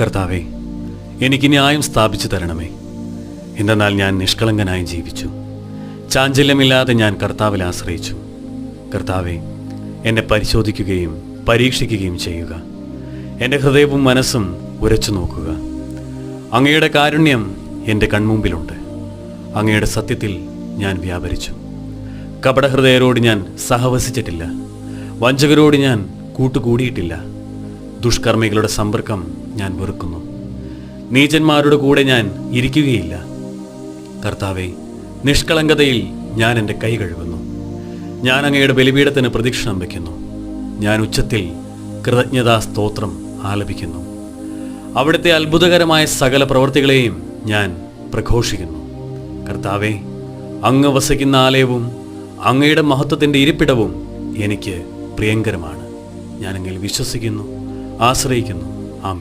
കർത്താവെ എനിക്ക് ന്യായം സ്ഥാപിച്ചു തരണമേ. എന്തെന്നാൽ ഞാൻ നിഷ്കളങ്കനായി ജീവിച്ചു. ചാഞ്ചല്യമില്ലാതെ ഞാൻ കർത്താവിൽ ആശ്രയിച്ചു. കർത്താവെ എന്നെ പരിശോധിക്കുകയും പരീക്ഷിക്കുകയും ചെയ്യുക. എന്റെ ഹൃദയവും മനസ്സും ഉരച്ചു നോക്കുക. അങ്ങയുടെ കാരുണ്യം എന്റെ കൺമുമ്പിലുണ്ട്. അങ്ങയുടെ സത്യത്തിൽ ഞാൻ വ്യാപരിച്ചു. കപടഹൃദയരോട് ഞാൻ സഹവസിച്ചിട്ടില്ല. വഞ്ചകരോട് ഞാൻ കൂട്ടുകൂടിയിട്ടില്ല. ദുഷ്കർമ്മികളുടെ സമ്പർക്കം ഞാൻ വെറുക്കുന്നു. നീചന്മാരുടെ കൂടെ ഞാൻ ഇരിക്കുകയില്ല. കർത്താവെ നിഷ്കളങ്കതയിൽ ഞാൻ എന്റെ കൈ കഴുകുന്നു. ഞാൻ അങ്ങയുടെ ബലിപീഠത്തിന് പ്രതീക്ഷണം വയ്ക്കുന്നു. ഞാൻ ഉച്ചത്തിൽ കൃതജ്ഞതാ സ്തോത്രം ആലപിക്കുന്നു. അവിടുത്തെ അത്ഭുതകരമായ സകല പ്രവൃത്തികളെയും ഞാൻ പ്രഘോഷിക്കുന്നു. കർത്താവെ അങ്ങ് വസിക്കുന്ന ആലയവും അങ്ങയുടെ മഹത്വത്തിന്റെ ഇരിപ്പിടവും എനിക്ക് പ്രിയങ്കരമാണ്. ഞാനെങ്കിൽ വിശ്വസിക്കുന്നു. ആശ്രയിക്കുന്നു.